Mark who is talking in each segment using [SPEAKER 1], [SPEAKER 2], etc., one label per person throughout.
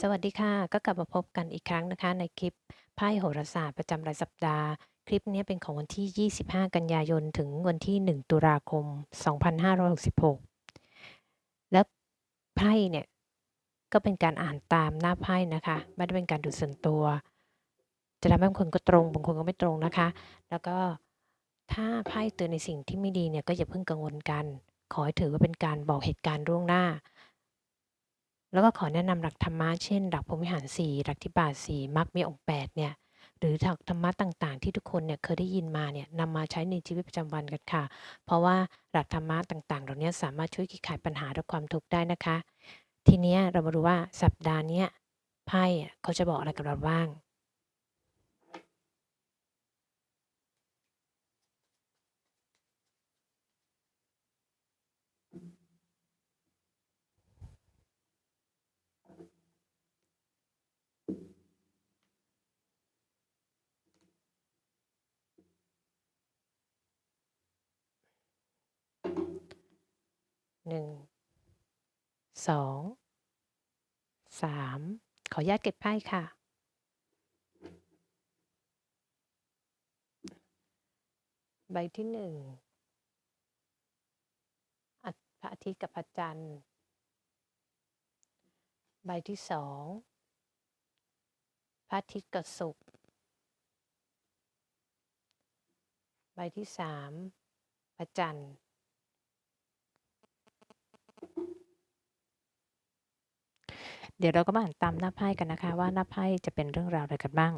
[SPEAKER 1] สวัสดีค่ะ ก็กลับมาพบกันอีกครั้งนะคะ ในคลิปไพ่โหราศาสตร์ประจำรายสัปดาห์ คลิปนี้เป็นของวันที่ 25 กันยายน ถึงวันที่ 1 ตุลาคม 2566 แล้วไพ่เนี่ย ก็เป็นการอ่านตามหน้าไพ่นะคะ ไม่ได้เป็นการดูส่วนตัว จะทำให้บางคนก็ตรงบางคนก็ไม่ตรงนะคะ แล้วก็ถ้าไพ่เตือนในสิ่งที่ไม่ดีเนี่ยก็อย่าเพิ่งกังวลกัน ขอให้ถือว่าเป็นการบอกเหตุการณ์ล่วงหน้า แล้วก็ขอแนะนำหลักธรรมะ เช่น หลักพรหมวิหาร 4 หลักทิบาท 4 มรรคมีองค์ 8 เนี่ย หรือหลักธรรมะต่าง ๆ ที่ทุกคนเนี่ยเคยได้ยินมาเนี่ยนำมาใช้ในชีวิตประจำวันกันค่ะ เพราะว่าหลักธรรมะต่างๆ เหล่านี้สามารถช่วยคลี่คลายปัญหาและความทุกข์ได้นะคะ ทีเนี้ยเรามาดูว่าสัปดาห์เนี้ยไพ่อะเขาจะบอกอะไรกับเราบ้าง 1 2 3ขออนุญาตเก็บไพ่ค่ะ ใบที่1อะพระอาทิตย์กับพระจันทร์ ใบที่2พระอาทิตย์กับศุกร์ใบที่3พระจันทร์ เดี๋ยวเราก็มาอ่านตามหน้าไพ่กันนะคะ ว่าหน้าไพ่จะเป็นเรื่องราวอะไรกันบ้าง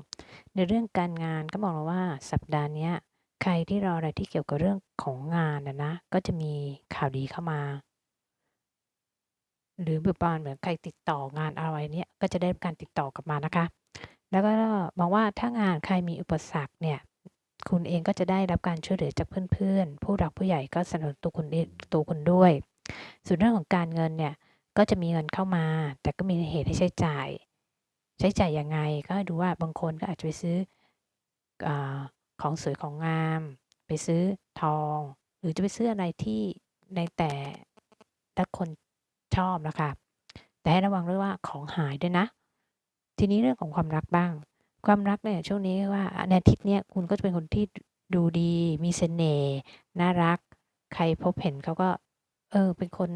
[SPEAKER 1] ในเรื่องการงานก็บอกเราว่าสัปดาห์นี้ใครที่รออะไรที่เกี่ยวกับเรื่องของงานอะนะก็จะมีข่าวดีเข้ามา หรือแบบประมาเหมือนใครติดต่องานอะไรเนี่ยก็จะได้การติดต่อกลับมานะคะ แล้วก็มองว่าถ้างานใครมีอุปสรรคเนี่ยคุณเองก็จะได้รับการช่วยเหลือจากเพื่อนๆ ผู้หลักผู้ใหญ่ก็สนับสนุนตัวคุณตัวคุณด้วย ส่วนเรื่องของการเงินเนี่ย ก็จะมีเงินเข้ามา แต่ก็มีเหตุให้ใช้จ่าย ใช้จ่ายยังไง ก็ดูว่าบางคนก็อาจจะไปซื้ออของสวยของงาม ไปซื้อทอง หรือจะไปซื้ออะไรที่ในแต่ละคนชอบนะคะแต่ให้ระวังด้วยว่าของหายด้วยนะ ทีนี้เรื่องของความรักบ้าง ความรักเนี่ยช่วงนี้ว่าในอาทิตย์เนี้ยคุณก็จะเป็นคนที่ดูดี มีเสน่ห์น่ารัก ใครพบเห็นเขาก็ เออ เป็นคน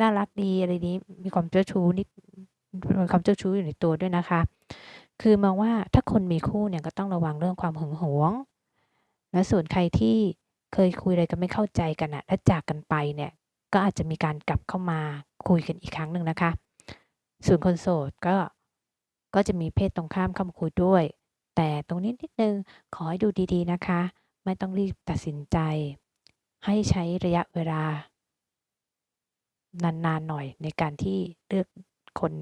[SPEAKER 1] น่ารักดีอะไรนี้มีความเจ้าชู้นิดมีความเจ้าชู้อยู่ในตัวด้วยนะคะ คือมองว่าถ้าคนมีคู่เนี่ยก็ต้องระวังเรื่องความหึงหวง และส่วนใครที่เคยคุยอะไรกันไม่เข้าใจกันอะและจากกันไปเนี่ยก็อาจจะมีการกลับเข้ามาคุยกันอีกครั้งหนึ่งนะคะ ส่วนคนโสดก็ก็จะมีเพศตรงข้ามเข้ามาคุยด้วย แต่ตรงนี้นิดนึงขอให้ดูดีๆนะคะ ไม่ต้องรีบตัดสินใจ ให้ใช้ระยะเวลา นานๆหน่อยในการที่เลือกคน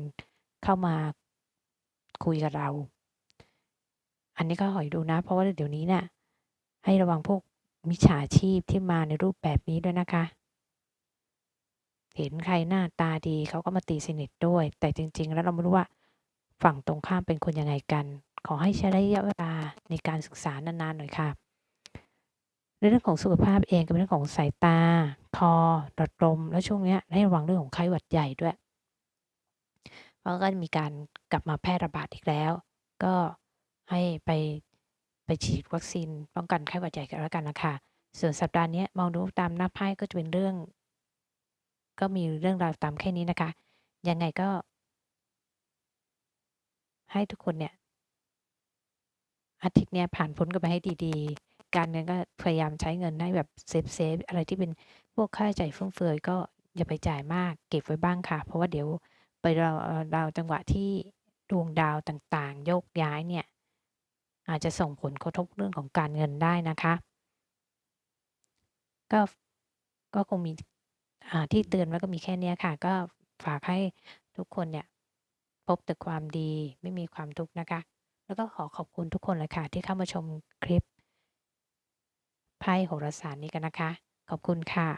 [SPEAKER 1] เข้ามาคุยกับเรา อันนี้ก็ขอให้ดูนะ เพราะว่าเดี๋ยวนี้เนี่ยให้ระวังพวกมิจฉาชีพที่มาในรูปแบบนี้ด้วยนะคะ เห็นใครหน้าตาดีเขาก็มาตีสนิทด้วย แต่จริง ๆ แล้วเราไม่รู้ว่าฝั่งตรงข้ามเป็นคนยังไงกัน ขอให้ใช้ระยะเวลาในการศึกษานานๆหน่อยค่ะ ในเรื่องของสุขภาพเองก็เป็นเรื่องของสายตา คอหลอดลม แล้วช่วงนี้ให้ระวังเรื่องของไข้หวัดใหญ่ด้วย เพราะก็มีการกลับมาแพร่ระบาดอีกแล้ว ก็ให้ไปไปฉีดวัคซีนป้องกันไข้หวัดใหญ่กันแล้วกันนะคะส่วนสัปดาห์นี้มองดูตามหน้าไพ่ก็จะเป็นเรื่อง ก็มีเรื่องราวตามแค่นี้นะคะ ยังไงก็ ให้ทุกคนเนี่ย อาทิตย์เนี้ยผ่านพ้นกันไปให้ดีๆ การเงินก็พยายามใช้เงินให้แบบเซฟๆอะไรที่เป็นพวกค่าใช้จ่ายฟุ่มเฟือยก็อย่าไปจ่ายมากเก็บไว้บ้างค่ะ เพราะว่าเดี๋ยวไปรอเราวจังหวะที่ดวงดาวต่างๆ โยกย้ายเนี่ย อาจจะส่งผลกระทบเรื่องของการเงินได้นะคะ ก็ก็คงมีที่เตือนไว้ก็มีแค่เนี้ยค่ะ ก็ฝากให้ทุกคนเนี่ย พบแต่ความดีไม่มีความทุกข์นะคะ แล้วก็ขอขอบคุณทุกคนเลยค่ะ ที่เข้ามาชมคลิป ไพ่โหราศาสตร์นี้กันนะคะ ขอบคุณค่ะ